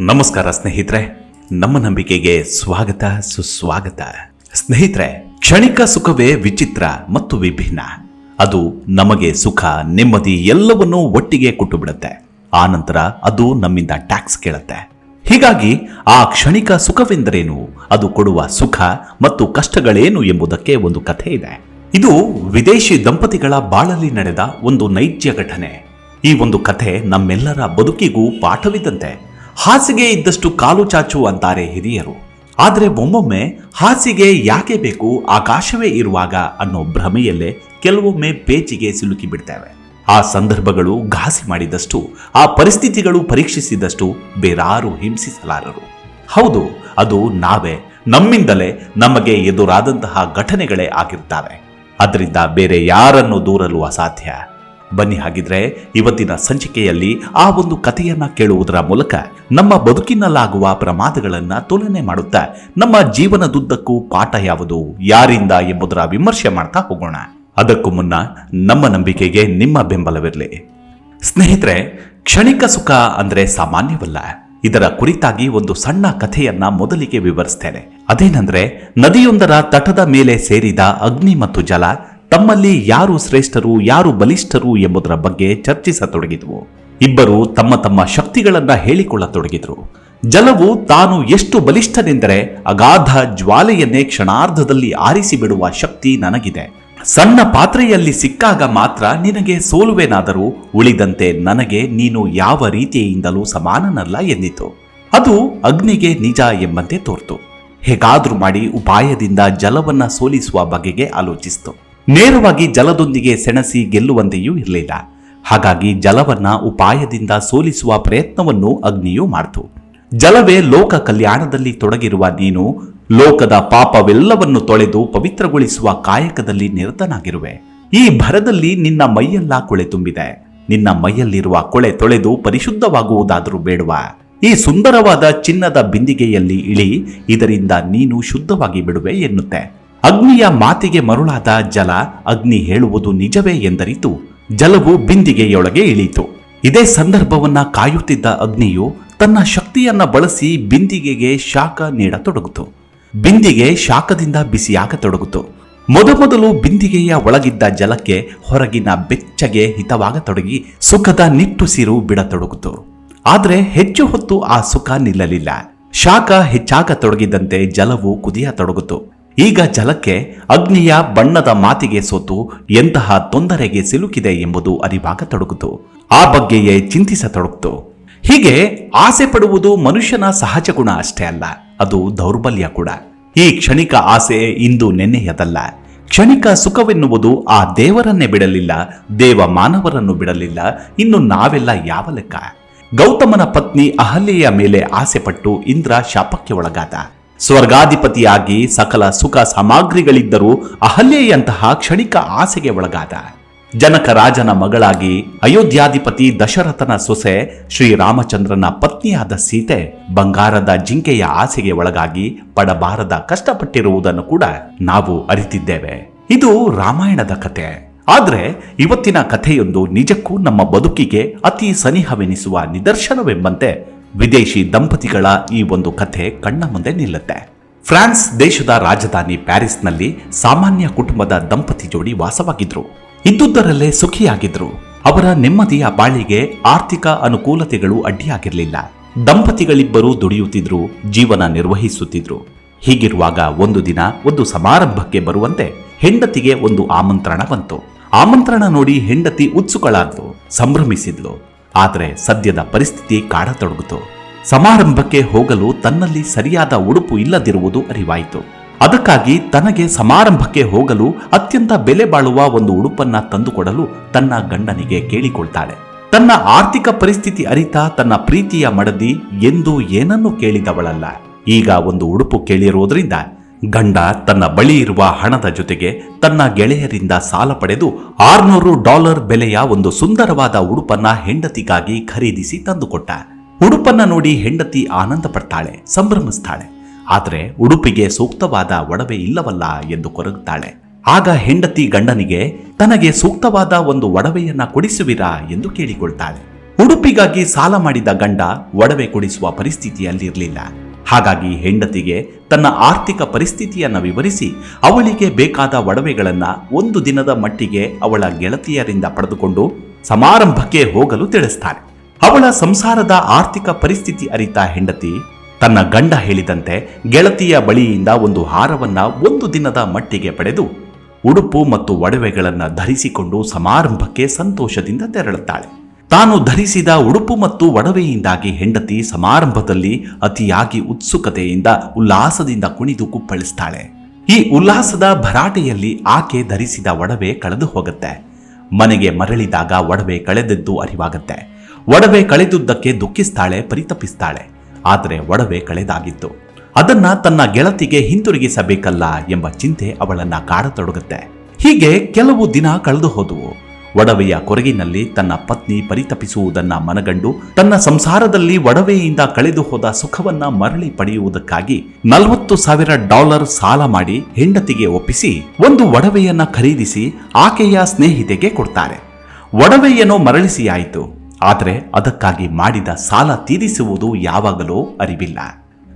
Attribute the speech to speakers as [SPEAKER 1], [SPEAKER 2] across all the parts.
[SPEAKER 1] ನಮಸ್ಕಾರ ಸ್ನೇಹಿತರೆ, ನಮ್ಮ ನಂಬಿಕೆಗೆ ಸ್ವಾಗತ, ಸುಸ್ವಾಗತ. ಸ್ನೇಹಿತರೆ, ಕ್ಷಣಿಕ ಸುಖವೇ ವಿಚಿತ್ರ ಮತ್ತು ವಿಭಿನ್ನ. ಅದು ನಮಗೆ ಸುಖ, ನೆಮ್ಮದಿ ಎಲ್ಲವನ್ನೂ ಒಟ್ಟಿಗೆ ಕೊಟ್ಟು ಬಿಡುತ್ತೆ ಆ ಅದು ನಮ್ಮಿಂದ ಟ್ಯಾಕ್ಸ್ ಕೇಳುತ್ತೆ. ಹೀಗಾಗಿ ಆ ಕ್ಷಣಿಕ ಸುಖವೆಂದರೇನು? ಅದು ಕೊಡುವ ಸುಖ ಮತ್ತು ಕಷ್ಟಗಳೇನು ಎಂಬುದಕ್ಕೆ ಒಂದು ಕಥೆ ಇದೆ. ಇದು ವಿದೇಶಿ ದಂಪತಿಗಳ ಬಾಳಲ್ಲಿ ನಡೆದ ಒಂದು ನೈಜ ಘಟನೆ. ಈ ಒಂದು ಕಥೆ ನಮ್ಮೆಲ್ಲರ ಬದುಕಿಗೂ ಪಾಠವಿದ್ದಂತೆ. ಹಾಸಿಗೆ ಇದ್ದಷ್ಟು ಕಾಲು ಚಾಚು ಅಂತಾರೆ ಹಿರಿಯರು. ಆದರೆ ಒಮ್ಮೊಮ್ಮೆ ಹಾಸಿಗೆ ಯಾಕೆ ಬೇಕು ಆಕಾಶವೇ ಇರುವಾಗ ಅನ್ನೋ ಭ್ರಮೆಯಲ್ಲೇ ಕೆಲವೊಮ್ಮೆ ಪೇಚಿಗೆ ಸಿಲುಕಿ ಬಿಡ್ತೇವೆ. ಆ ಸಂದರ್ಭಗಳು ಘಾಸಿ ಮಾಡಿದಷ್ಟು, ಆ ಪರಿಸ್ಥಿತಿಗಳು ಪರೀಕ್ಷಿಸಿದಷ್ಟು ಬೇರಾರು ಹಿಂಸಿಸಲಾರರು. ಹೌದು, ಅದು ನಾವೇ, ನಮ್ಮಿಂದಲೇ ನಮಗೆ ಎದುರಾದಂತಹ ಘಟನೆಗಳೇ ಆಗಿರ್ತವೆ. ಅದರಿಂದ ಬೇರೆ ಯಾರನ್ನು ದೂರಲು ಅಸಾಧ್ಯ? ಬನ್ನಿ ಹಾಗಿದ್ರೆ ಇವತ್ತಿನ ಸಂಚಿಕೆಯಲ್ಲಿ ಆ ಒಂದು ಕಥೆಯನ್ನ ಕೇಳುವುದರ ಮೂಲಕ ನಮ್ಮ ಬದುಕಿನಲ್ಲಾಗುವ ಪ್ರಮಾದಗಳನ್ನ ತುಲನೆ ಮಾಡುತ್ತಾ ನಮ್ಮ ಜೀವನದುದ್ದಕ್ಕೂ ಪಾಠ ಯಾವುದು, ಯಾರಿಂದ ಎಂಬುದರ ವಿಮರ್ಶೆ ಮಾಡ್ತಾ ಹೋಗೋಣ. ಅದಕ್ಕೂ ಮುನ್ನ ನಮ್ಮ ನಂಬಿಕೆಗೆ ನಿಮ್ಮ ಬೆಂಬಲವಿರಲಿ. ಸ್ನೇಹಿತರೆ, ಕ್ಷಣಿಕ ಸುಖ ಅಂದ್ರೆ ಸಾಮಾನ್ಯವಲ್ಲ. ಇದರ ಕುರಿತಾಗಿ ಒಂದು ಸಣ್ಣ ಕಥೆಯನ್ನ ಮೊದಲಿಗೆ ವಿವರಿಸ್ತೇನೆ. ಅದೇನೆಂದ್ರೆ, ನದಿಯೊಂದರ ತಟದ ಮೇಲೆ ಸೇರಿದ ಅಗ್ನಿ ಮತ್ತು ಜಲ ತಮ್ಮಲ್ಲಿ ಯಾರು ಶ್ರೇಷ್ಠರು, ಯಾರು ಬಲಿಷ್ಠರು ಎಂಬುದರ ಬಗ್ಗೆ ಚರ್ಚಿಸತೊಡಗಿದವು. ಇಬ್ಬರು ತಮ್ಮ ತಮ್ಮ ಶಕ್ತಿಗಳನ್ನ ಹೇಳಿಕೊಳ್ಳತೊಡಗಿದ್ರು. ಜಲವು ತಾನು ಎಷ್ಟು ಬಲಿಷ್ಠನೆಂದರೆ ಅಗಾಧ ಜ್ವಾಲೆಯನ್ನೇ ಕ್ಷಣಾರ್ಧದಲ್ಲಿ ಆರಿಸಿ ಬಿಡುವ ಶಕ್ತಿ ನನಗಿದೆ. ಸಣ್ಣ ಪಾತ್ರೆಯಲ್ಲಿ ಸಿಕ್ಕಾಗ ಮಾತ್ರ ನಿನಗೆ ಸೋಲುವೆನಾದರೂ ಉಳಿದಂತೆ ನನಗೆ ನೀನು ಯಾವ ರೀತಿಯಿಂದಲೂ ಸಮಾನನಲ್ಲ ಎಂದಿತು. ಅದು ಅಗ್ನಿಗೆ ನಿಜ ಎಂಬಂತೆ ತೋರ್ತು. ಹೇಗಾದ್ರೂ ಮಾಡಿ ಉಪಾಯದಿಂದ ಜಲವನ್ನ ಸೋಲಿಸುವ ಬಗೆಗೆ ಆಲೋಚಿಸಿತು. ನೇರವಾಗಿ ಜಲದೊಂದಿಗೆ ಸೆಣಸಿ ಗೆಲ್ಲುವಂತೆಯೂ ಇರಲಿಲ್ಲ. ಹಾಗಾಗಿ ಜಲವನ್ನ ಉಪಾಯದಿಂದ ಸೋಲಿಸುವ ಪ್ರಯತ್ನವನ್ನು ಅಗ್ನಿಯು ಮಾಡಿತು. ಜಲವೇ ಲೋಕ ಕಲ್ಯಾಣದಲ್ಲಿ ತೊಡಗಿರುವ ನೀನು, ಲೋಕದ ಪಾಪವೆಲ್ಲವನ್ನು ತೊಳೆದು ಪವಿತ್ರಗೊಳಿಸುವ ಕಾಯಕದಲ್ಲಿ ನಿರತನಾಗಿರುವೆ. ಈ ಭರದಲ್ಲಿ ನಿನ್ನ ಮೈಯೆಲ್ಲ ಕೊಳೆ ತುಂಬಿದೆ. ನಿನ್ನ ಮೈಯಲ್ಲಿರುವ ಕೊಳೆ ತೊಳೆದು ಪರಿಶುದ್ಧವಾಗುವುದಾದರೂ ಬೇಡುವ. ಈ ಸುಂದರವಾದ ಚಿನ್ನದ ಬಿಂದಿಗೆಯಲ್ಲಿ ಇಳಿ, ಇದರಿಂದ ನೀನು ಶುದ್ಧವಾಗಿ ಬಿಡುವೆ ಎನ್ನುತ್ತೆ. ಅಗ್ನಿಯ ಮಾತಿಗೆ ಮರುಳಾದ ಜಲ ಅಗ್ನಿ ಹೇಳುವುದು ನಿಜವೇ ಎಂದರಿತು. ಜಲವು ಬಿಂದಿಗೆಯೊಳಗೆ ಇಳಿಯಿತು. ಇದೇ ಸಂದರ್ಭವನ್ನ ಕಾಯುತ್ತಿದ್ದ ಅಗ್ನಿಯು ತನ್ನ ಶಕ್ತಿಯನ್ನ ಬಳಸಿ ಬಿಂದಿಗೆಗೆ ಶಾಖ ನೀಡತೊಡಗಿತು. ಬಿಂದಿಗೆ ಶಾಖದಿಂದ ಬಿಸಿಯಾಗತೊಡಗಿತು. ಮೊದಮೊದಲು ಬಿಂದಿಗೆಯ ಒಳಗಿದ್ದ ಜಲಕ್ಕೆ ಹೊರಗಿನ ಬೆಚ್ಚಗೆ ಹಿತವಾಗತೊಡಗಿ ಸುಖದ ನಿಟ್ಟುಸಿರು ಬಿಡತೊಡಗಿತು. ಆದರೆ ಹೆಚ್ಚು ಹೊತ್ತು ಆ ಸುಖ ನಿಲ್ಲಲಿಲ್ಲ. ಶಾಖ ಹೆಚ್ಚಾಗತೊಡಗಿದಂತೆ ಜಲವು ಕುದಿಯತೊಡಗಿತು. ಈಗ ಜಲಕ್ಕೆ ಅಗ್ನಿಯ ಬಣ್ಣದ ಮಾತಿಗೆ ಸೋತು ಎಂತಹ ತೊಂದರೆಗೆ ಸಿಲುಕಿದೆ ಎಂಬುದು ಅರಿವಾಗತೊಡಗಿತು ಆ ಬಗ್ಗೆಯೇ ಚಿಂತಿಸತೊಡಗಿತು. ಹೀಗೆ ಆಸೆ ಪಡುವುದು ಮನುಷ್ಯನ ಸಹಜ ಗುಣ ಅಷ್ಟೇ ಅಲ್ಲ, ಅದು ದೌರ್ಬಲ್ಯ ಕೂಡ. ಈ ಕ್ಷಣಿಕ ಆಸೆ ಇಂದು ನೆನ್ನೆಯದಲ್ಲ. ಕ್ಷಣಿಕ ಸುಖವೆನ್ನುವುದು ಆ ದೇವರನ್ನೇ ಬಿಡಲಿಲ್ಲ, ದೇವ ಮಾನವರನ್ನು ಬಿಡಲಿಲ್ಲ, ಇನ್ನು ನಾವೆಲ್ಲ ಯಾವ ಲೆಕ್ಕ? ಗೌತಮನ ಪತ್ನಿ ಅಹಲ್ಯೆಯ ಮೇಲೆ ಆಸೆ ಪಟ್ಟು ಇಂದ್ರ ಶಾಪಕ್ಕೆ ಒಳಗಾದ. ಸ್ವರ್ಗಾಧಿಪತಿಯಾಗಿ ಸಕಲ ಸುಖ ಸಾಮಗ್ರಿಗಳಿದ್ದರೂ ಅಹಲ್ಯೆಯಂತಹ ಕ್ಷಣಿಕ ಆಸೆಗೆ ಒಳಗಾದ. ಜನಕ ರಾಜನ ಮಗಳಾಗಿ ಅಯೋಧ್ಯಾಧಿಪತಿ ದಶರಥನ ಸೊಸೆ ಶ್ರೀರಾಮಚಂದ್ರನ ಪತ್ನಿಯಾದ ಸೀತೆ ಬಂಗಾರದ ಜಿಂಕೆಯ ಆಸೆಗೆ ಒಳಗಾಗಿ ಪಡಬಾರದ ಕಷ್ಟಪಟ್ಟಿರುವುದನ್ನು ಕೂಡ ನಾವು ಅರಿತಿದ್ದೇವೆ. ಇದು ರಾಮಾಯಣದ ಕತೆ. ಆದರೆ ಇವತ್ತಿನ ಕಥೆಯೊಂದು ನಿಜಕ್ಕೂ ನಮ್ಮ ಬದುಕಿಗೆ ಅತಿ ಸನಿಹವೆನಿಸುವ ನಿದರ್ಶನವೆಂಬಂತೆ ವಿದೇಶಿ ದಂಪತಿಗಳ ಈ ಒಂದು ಕಥೆ ಕಣ್ಣ ಮುಂದೆ ನಿಲ್ಲುತ್ತೆ. ಫ್ರಾನ್ಸ್ ದೇಶದ ರಾಜಧಾನಿ ಪ್ಯಾರಿಸ್ನಲ್ಲಿ ಸಾಮಾನ್ಯ ಕುಟುಂಬದ ದಂಪತಿ ಜೋಡಿ ವಾಸವಾಗಿದ್ರು. ಇದ್ದುದರಲ್ಲೇ ಸುಖಿಯಾಗಿದ್ರು. ಅವರ ನೆಮ್ಮದಿಯ ಬಾಳಿಗೆ ಆರ್ಥಿಕ ಅನುಕೂಲತೆಗಳು ಅಡ್ಡಿಯಾಗಿರಲಿಲ್ಲ. ದಂಪತಿಗಳಿಬ್ಬರು ದುಡಿಯುತ್ತಿದ್ರು, ಜೀವನ ನಿರ್ವಹಿಸುತ್ತಿದ್ರು. ಹೀಗಿರುವಾಗ ಒಂದು ದಿನ ಒಂದು ಸಮಾರಂಭಕ್ಕೆ ಬರುವಂತೆ ಹೆಂಡತಿಗೆ ಒಂದು ಆಮಂತ್ರಣ ಬಂತು. ಆಮಂತ್ರಣ ನೋಡಿ ಹೆಂಡತಿ ಉತ್ಸುಕಳಾದ್ಲು, ಸಂಭ್ರಮಿಸಿದ್ಲು. ಆದರೆ ಸದ್ಯದ ಪರಿಸ್ಥಿತಿ ಕಾಡತೊಡಗಿತು. ಸಮಾರಂಭಕ್ಕೆ ಹೋಗಲು ತನ್ನಲ್ಲಿ ಸರಿಯಾದ ಉಡುಪು ಇಲ್ಲದಿರುವುದು ಅರಿವಾಯಿತು. ಅದಕ್ಕಾಗಿ ತನಗೆ ಸಮಾರಂಭಕ್ಕೆ ಹೋಗಲು ಅತ್ಯಂತ ಬೆಲೆ ಬಾಳುವ ಒಂದು ಉಡುಪನ್ನ ತಂದುಕೊಡಲು ತನ್ನ ಗಂಡನಿಗೆ ಕೇಳಿಕೊಳ್ತಾಳೆ. ತನ್ನ ಆರ್ಥಿಕ ಪರಿಸ್ಥಿತಿ ಅರಿತ ತನ್ನ ಪ್ರೀತಿಯ ಮಡದಿ ಎಂದು ಏನನ್ನು ಕೇಳಿದವಳಲ್ಲ. ಈಗ ಒಂದು ಉಡುಪು ಕೇಳಿರುವುದರಿಂದ ಗಂಡ ತನ್ನ ಬಳಿ ಇರುವ ಹಣದ ಜೊತೆಗೆ ತನ್ನ ಗೆಳೆಯರಿಂದ ಸಾಲ ಪಡೆದು ಆರ್ನೂರು ಡಾಲರ್ ಬೆಲೆಯ ಒಂದು ಸುಂದರವಾದ ಉಡುಪನ್ನ ಹೆಂಡತಿಗಾಗಿ ಖರೀದಿಸಿ ತಂದುಕೊಟ್ಟ. ಉಡುಪನ್ನ ನೋಡಿ ಹೆಂಡತಿ ಆನಂದ ಪಡ್ತಾಳೆ, ಸಂಭ್ರಮಿಸ್ತಾಳೆ. ಆದರೆ ಉಡುಪಿಗೆ ಸೂಕ್ತವಾದ ಒಡವೆ ಇಲ್ಲವಲ್ಲ ಎಂದು ಕೊರಗುತ್ತಾಳೆ. ಆಗ ಹೆಂಡತಿ ಗಂಡನಿಗೆ, ತನಗೆ ಸೂಕ್ತವಾದ ಒಂದು ಒಡವೆಯನ್ನ ಕೊಡಿಸುವಿರಾ? ಎಂದು ಕೇಳಿಕೊಳ್ತಾಳೆ. ಉಡುಪಿಗಾಗಿ ಸಾಲ ಮಾಡಿದ ಗಂಡ ಒಡವೆ ಕೊಡಿಸುವ ಪರಿಸ್ಥಿತಿಯಲ್ಲಿರಲಿಲ್ಲ. ಹಾಗಾಗಿ ಹೆಂಡತಿಗೆ ತನ್ನ ಆರ್ಥಿಕ ಪರಿಸ್ಥಿತಿಯನ್ನು ವಿವರಿಸಿ ಅವಳಿಗೆ ಬೇಕಾದ ಒಡವೆಗಳನ್ನು ಒಂದು ದಿನದ ಮಟ್ಟಿಗೆ ಅವಳ ಗೆಳತಿಯರಿಂದ ಪಡೆದುಕೊಂಡು ಸಮಾರಂಭಕ್ಕೆ ಹೋಗಲು ತಿಳಿಸ್ತಾನೆ. ಅವಳ ಸಂಸಾರದ ಆರ್ಥಿಕ ಪರಿಸ್ಥಿತಿ ಅರಿತ ಹೆಂಡತಿ ತನ್ನ ಗಂಡ ಹೇಳಿದಂತೆ ಗೆಳತಿಯ ಬಳಿಯಿಂದ ಒಂದು ಹಾರವನ್ನು ಒಂದು ದಿನದ ಮಟ್ಟಿಗೆ ಪಡೆದು ಉಡುಪು ಮತ್ತು ಒಡವೆಗಳನ್ನು ಧರಿಸಿಕೊಂಡು ಸಮಾರಂಭಕ್ಕೆ ಸಂತೋಷದಿಂದ ತೆರಳುತ್ತಾಳೆ. ತಾನು ಧರಿಸಿದ ಉಡುಪು ಮತ್ತು ಒಡವೆಯಿಂದಾಗಿ ಹೆಂಡತಿ ಸಮಾರಂಭದಲ್ಲಿ ಅತಿಯಾಗಿ ಉತ್ಸುಕತೆಯಿಂದ ಉಲ್ಲಾಸದಿಂದ ಕುಣಿದು ಕುಪ್ಪಳಿಸ್ತಾಳೆ. ಈ ಉಲ್ಲಾಸದ ಭರಾಟೆಯಲ್ಲಿ ಆಕೆ ಧರಿಸಿದ ಒಡವೆ ಕಳೆದು ಹೋಗುತ್ತೆ. ಮನೆಗೆ ಮರಳಿದಾಗ ಒಡವೆ ಕಳೆದದ್ದು ಅರಿವಾಗತ್ತೆ. ಒಡವೆ ಕಳೆದುದ್ದಕ್ಕೆ ದುಃಖಿಸ್ತಾಳೆ, ಪರಿತಪಿಸ್ತಾಳೆ. ಆದರೆ ಒಡವೆ ಕಳೆದಾಗಿತ್ತು. ಅದನ್ನ ತನ್ನ ಗೆಳತಿಗೆ ಹಿಂತಿರುಗಿಸಬೇಕಲ್ಲ ಎಂಬ ಚಿಂತೆ ಅವಳನ್ನ ಕಾಡತೊಡಗುತ್ತೆ. ಹೀಗೆ ಕೆಲವು ದಿನ ಕಳೆದು ಹೋದವು. ಒಡವೆಯ ಕೊರಗಿನಲ್ಲಿ ತನ್ನ ಪತ್ನಿ ಪರಿತಪಿಸುವುದನ್ನ ಮನಗಂಡು ತನ್ನ ಸಂಸಾರದಲ್ಲಿ ಒಡವೆಯಿಂದ ಕಳೆದು ಹೋದ ಸುಖವನ್ನ ಮರಳಿ ಪಡೆಯುವುದಕ್ಕಾಗಿ ನಲವತ್ತು ಸಾವಿರ ಡಾಲರ್ ಸಾಲ ಮಾಡಿ ಹೆಂಡತಿಗೆ ಒಪ್ಪಿಸಿ ಒಂದು ಒಡವೆಯನ್ನ ಖರೀದಿಸಿ ಆಕೆಯ ಸ್ನೇಹಿತೆಗೆ ಕೊಡ್ತಾರೆ. ಒಡವೆಯನ್ನು ಮರಳಿಸಿಯಾಯಿತು. ಆದರೆ ಅದಕ್ಕಾಗಿ ಮಾಡಿದ ಸಾಲ ತೀರಿಸುವುದು ಯಾವಾಗಲೂ ಅರಿವಿಲ್ಲ.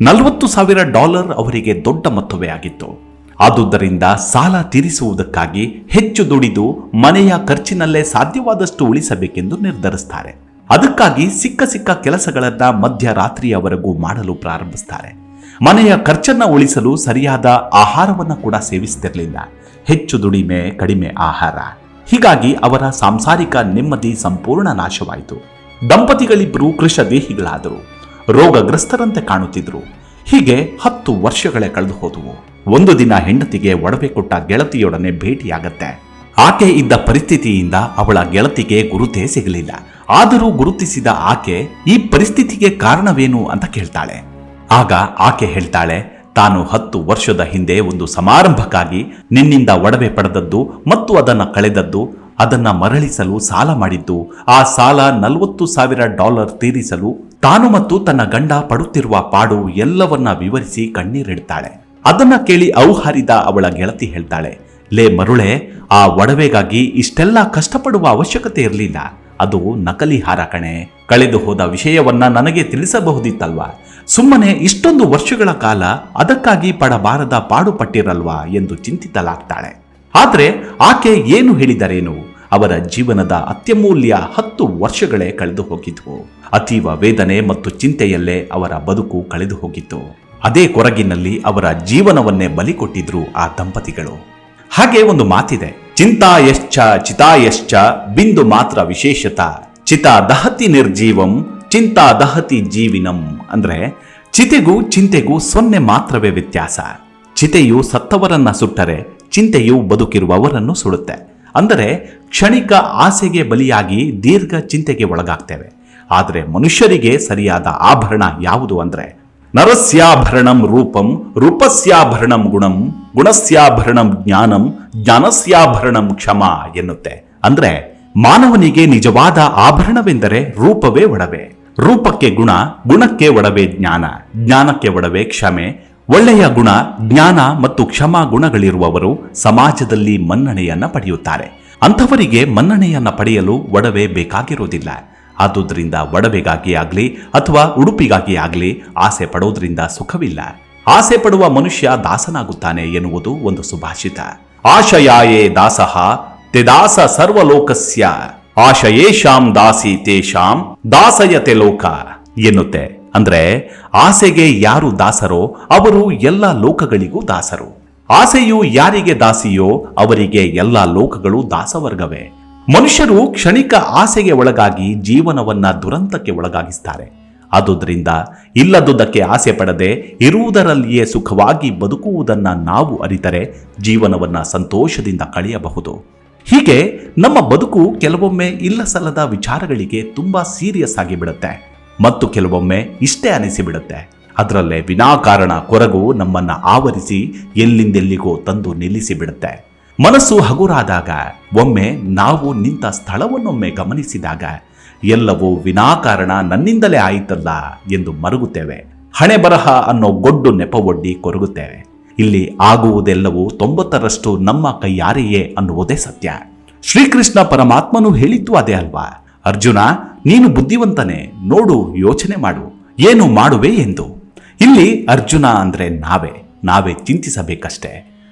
[SPEAKER 1] ನಲವತ್ತು ಸಾವಿರ ಡಾಲರ್ ಅವರಿಗೆ ದೊಡ್ಡ ಮೊತ್ತವೇ ಆಗಿತ್ತು. ಆದುದರಿಂದ ಸಾಲ ತೀರಿಸುವುದಕ್ಕಾಗಿ ಹೆಚ್ಚು ದುಡಿದು ಮನೆಯ ಖರ್ಚಿನಲ್ಲೇ ಸಾಧ್ಯವಾದಷ್ಟು ಉಳಿಸಬೇಕೆಂದು ನಿರ್ಧರಿಸ್ತಾರೆ. ಅದಕ್ಕಾಗಿ ಸಿಕ್ಕ ಸಿಕ್ಕ ಕೆಲಸಗಳನ್ನ ಮಧ್ಯರಾತ್ರಿಯವರೆಗೂ ಮಾಡಲು ಪ್ರಾರಂಭಿಸ್ತಾರೆ. ಮನೆಯ ಖರ್ಚನ್ನ ಉಳಿಸಲು ಸರಿಯಾದ ಆಹಾರವನ್ನ ಕೂಡ ಸೇವಿಸುತ್ತಿರಲಿಲ್ಲ ಹೆಚ್ಚು ದುಡಿಮೆ, ಕಡಿಮೆ ಆಹಾರ. ಹೀಗಾಗಿ ಅವರ ಸಾಂಸಾರಿಕ ನೆಮ್ಮದಿ ಸಂಪೂರ್ಣ ನಾಶವಾಯಿತು. ದಂಪತಿಗಳಿಬ್ಬರು ಕೃಷ ದೇಹಿಗಳಾದರು ರೋಗಗ್ರಸ್ತರಂತೆ ಕಾಣುತ್ತಿದ್ದರು ಹೀಗೆ ಹತ್ತು ವರ್ಷಗಳೇ ಕಳೆದು ಹೋದವು ಒಂದು ದಿನ ಹೆಂಡತಿಗೆ ಒಡವೆ ಕೊಟ್ಟ ಗೆಳತಿಯೊಡನೆ ಭೇಟಿಯಾಗತ್ತೆ. ಆಕೆ ಇದ್ದ ಪರಿಸ್ಥಿತಿಯಿಂದ ಅವಳ ಗೆಳತಿಗೆ ಗುರುತೇ ಸಿಗಲಿಲ್ಲ. ಆದರೂ ಗುರುತಿಸಿದ ಆಕೆ ಈ ಪರಿಸ್ಥಿತಿಗೆ ಕಾರಣವೇನು ಅಂತ ಕೇಳ್ತಾಳೆ. ಆಗ ಆಕೆ ಹೇಳ್ತಾಳೆ, ತಾನು ಹತ್ತು ವರ್ಷದ ಹಿಂದೆ ಒಂದು ಸಮಾರಂಭಕ್ಕಾಗಿ ನಿನ್ನಿಂದ ಒಡವೆ ಪಡೆದದ್ದು ಮತ್ತು ಅದನ್ನ ಕಳೆದದ್ದು, ಅದನ್ನ ಮರಳಿಸಲು ಸಾಲ ಮಾಡಿದ್ದು, ಆ ಸಾಲ ನಲವತ್ತು ಸಾವಿರ ಡಾಲರ್ ತೀರಿಸಲು ತಾನು ಮತ್ತು ತನ್ನ ಗಂಡ ಪಡುತ್ತಿರುವ ಪಾಡು ಎಲ್ಲವನ್ನ ವಿವರಿಸಿ ಕಣ್ಣೀರಿಡ್ತಾಳೆ. ಅದನ್ನ ಕೇಳಿ ಔಹಾರಿದ ಅವಳ ಗೆಳತಿ ಹೇಳ್ತಾಳೆ, ಲೇ ಮರುಳೆ, ಆ ಒಡವೆಗಾಗಿ ಇಷ್ಟೆಲ್ಲ ಕಷ್ಟಪಡುವ ಅವಶ್ಯಕತೆ ಇರಲಿಲ್ಲ. ಅದು ನಕಲಿ ಹಾರ ಕಣೆ. ಕಳೆದು ಹೋದ ವಿಷಯವನ್ನ ನನಗೆ ತಿಳಿಸಬಹುದಿತ್ತಲ್ವಾ? ಸುಮ್ಮನೆ ಇಷ್ಟೊಂದು ವರ್ಷಗಳ ಕಾಲ ಅದಕ್ಕಾಗಿ ಪಡಬಾರದ ಪಾಡು ಪಟ್ಟಿರಲ್ವಾ ಎಂದು ಚಿಂತಿತಲಾಗ್ತಾಳೆ ಆದ್ರೆ ಆಕೆ ಏನು ಹೇಳಿದರೇನು? ಅವರ ಜೀವನದ ಅತ್ಯಮೂಲ್ಯ ಹತ್ತು ವರ್ಷಗಳೇ ಕಳೆದು ಹೋಗಿದ್ವು. ಅತೀವ ವೇದನೆ ಮತ್ತು ಚಿಂತೆಯಲ್ಲೇ ಅವರ ಬದುಕು ಕಳೆದು ಹೋಗಿತ್ತು. ಅದೇ ಕೊರಗಿನಲ್ಲಿ ಅವರ ಜೀವನವನ್ನೇ ಬಲಿ ಕೊಟ್ಟಿದ್ರು ಆ ದಂಪತಿಗಳು. ಹಾಗೆ ಒಂದು ಮಾತಿದೆ ಚಿಂತಾ ಯಶ್ಚ ಚಿತಾ ಯಶ್ಚ ಬಿಂದು ಮಾತ್ರ ವಿಶೇಷತ. ಚಿತಾ ದಹತಿ ನಿರ್ಜೀವಂ, ಚಿಂತಾ ದಹತಿ ಜೀವಿನಂ. ಅಂದ್ರೆ, ಚಿತೆಗೂ ಚಿಂತೆಗೂ ಸೊನ್ನೆ ಮಾತ್ರವೇ ವ್ಯತ್ಯಾಸ. ಚಿತೆಯು ಸತ್ತವರನ್ನ ಸುಟ್ಟರೆ ಚಿಂತೆಯು ಬದುಕಿರುವವರನ್ನು ಸುಡುತ್ತೆ. ಅಂದರೆ, ಕ್ಷಣಿಕ ಆಸೆಗೆ ಬಲಿಯಾಗಿ ದೀರ್ಘ ಚಿಂತೆಗೆ ಒಳಗಾಗ್ತೇವೆ. ಆದರೆ ಮನುಷ್ಯರಿಗೆ ಸರಿಯಾದ ಆಭರಣ ಯಾವುದು ಅಂದ್ರೆ ನರಸ್ಯಾಭರಣಂ ರೂಪಂ, ರೂಪಸ್ಯಾಭರಣಂ ಗುಣಂ, ಗುಣಸ್ಯಾಭರಣಂ ಜ್ಞಾನಂ, ಜ್ಞಾನಸ್ಯಾಭರಣಂ ಕ್ಷಮ ಎನ್ನುತ್ತೆ. ಅಂದ್ರೆ ಮಾನವನಿಗೆ ನಿಜವಾದ ಆಭರಣವೆಂದರೆ ರೂಪವೇ ಒಡವೆ. ರೂಪಕ್ಕೆ ಗುಣ, ಗುಣಕ್ಕೆ ಒಡವೆ ಜ್ಞಾನ, ಜ್ಞಾನಕ್ಕೆ ಒಡವೆ ಕ್ಷಮೆ. ಒಳ್ಳೆಯ ಗುಣ, ಜ್ಞಾನ ಮತ್ತು ಕ್ಷಮಾ ಗುಣಗಳಿರುವವರು ಸಮಾಜದಲ್ಲಿ ಮನ್ನಣೆಯನ್ನ ಪಡೆಯುತ್ತಾರೆ. ಅಂಥವರಿಗೆ ಮನ್ನಣೆಯನ್ನ ಪಡೆಯಲು ಒಡವೆ ಬೇಕಾಗಿರೋದಿಲ್ಲ ಆದುದರಿಂದ ಒಡವೆಗಾಗಿ ಆಗಲಿ ಅಥವಾ ಉಡುಪಿಗಾಗಿ ಆಗಲಿ ಆಸೆ ಪಡೋದ್ರಿಂದ ಸುಖವಿಲ್ಲ. ಆಸೆ ಪಡುವ ಮನುಷ್ಯ ದಾಸನಾಗುತ್ತಾನೆ ಎನ್ನುವುದು ಒಂದು ಸುಭಾಷಿತ. ಆಶಯಾಯೇ ದಾಸಃ, ತೆದಾಸ ಸರ್ವಲೋಕಸ್ಯ. ಆಶಯೇಶಾಂ ದಾಸಿ ತೇಷಾಂ ದಾಸಯತೆ ಲೋಕ ಎನ್ನುತ್ತೆ. ಅಂದ್ರೆ ಆಸೆಗೆ ಯಾರು ದಾಸರೋ ಅವರು ಎಲ್ಲ ಲೋಕಗಳಿಗೂ ದಾಸರು. ಆಸೆಯು ಯಾರಿಗೆ ದಾಸಿಯೋ ಅವರಿಗೆ ಎಲ್ಲ ಲೋಕಗಳು ದಾಸವರ್ಗವೇ. ಮನುಷ್ಯರು ಕ್ಷಣಿಕ ಆಸೆಗೆ ಒಳಗಾಗಿ ಜೀವನವನ್ನ ದುರಂತಕ್ಕೆ ಒಳಗಾಗಿಸ್ತಾರೆ. ಆದುದರಿಂದ ಇಲ್ಲದುದಕ್ಕೆ ಆಸೆ ಪಡದೆ ಇರುವುದರಲ್ಲಿಯೇ ಸುಖವಾಗಿ ಬದುಕುವುದನ್ನು ನಾವು ಅರಿತರೆ ಜೀವನವನ್ನು ಸಂತೋಷದಿಂದ ಕಳೆಯಬಹುದು. ಹೀಗೆ ನಮ್ಮ ಬದುಕು ಕೆಲವೊಮ್ಮೆ ಇಲ್ಲ ಸಲ್ಲದ ವಿಚಾರಗಳಿಗೆ ತುಂಬ ಸೀರಿಯಸ್ ಆಗಿ ಬಿಡುತ್ತೆ. ಮತ್ತು ಕೆಲವೊಮ್ಮೆ ಇಷ್ಟೇ ಅನಿಸಿಬಿಡುತ್ತೆ. ಅದರಲ್ಲೇ ವಿನಾಕಾರಣ ಕೊರಗು ನಮ್ಮನ್ನು ಆವರಿಸಿ ಎಲ್ಲಿಂದೆಲ್ಲಿಗೋ ತಂದು ನಿಲ್ಲಿಸಿ ಬಿಡುತ್ತೆ ಮನಸ್ಸು ಹಗುರಾದಾಗ, ಒಮ್ಮೆ ನಾವು ನಿಂತ ಸ್ಥಳವನ್ನೊಮ್ಮೆ ಗಮನಿಸಿದಾಗ, ಎಲ್ಲವೂ ವಿನಾಕಾರಣ ನನ್ನಿಂದಲೇ ಆಯಿತಲ್ಲ ಎಂದು ಮರುಗುತ್ತೇವೆ. ಹಣೆ ಬರಹ ಅನ್ನೋ ಗೊಡ್ಡು ನೆಪವೊಡ್ಡಿ ಕೊರಗುತ್ತೇವೆ. ಇಲ್ಲಿ ಆಗುವುದೆಲ್ಲವೂ ತೊಂಬತ್ತರಷ್ಟು ನಮ್ಮ ಕೈಯಾರೆಯೇ ಅನ್ನುವುದೇ ಸತ್ಯ. ಶ್ರೀಕೃಷ್ಣ ಪರಮಾತ್ಮನು ಹೇಳಿದ್ದು ಅದೇ ಅಲ್ವಾ? ಅರ್ಜುನ, ನೀನು ಬುದ್ಧಿವಂತನೇ, ನೋಡು, ಯೋಚನೆ ಮಾಡು. ಏನು ಮಾಡುವೆ ಎಂದು. ಇಲ್ಲಿ ಅರ್ಜುನ ಅಂದ್ರೆ ನಾವೇ. ನಾವೇ ಚಿಂತಿಸಬೇಕಷ್ಟೇ.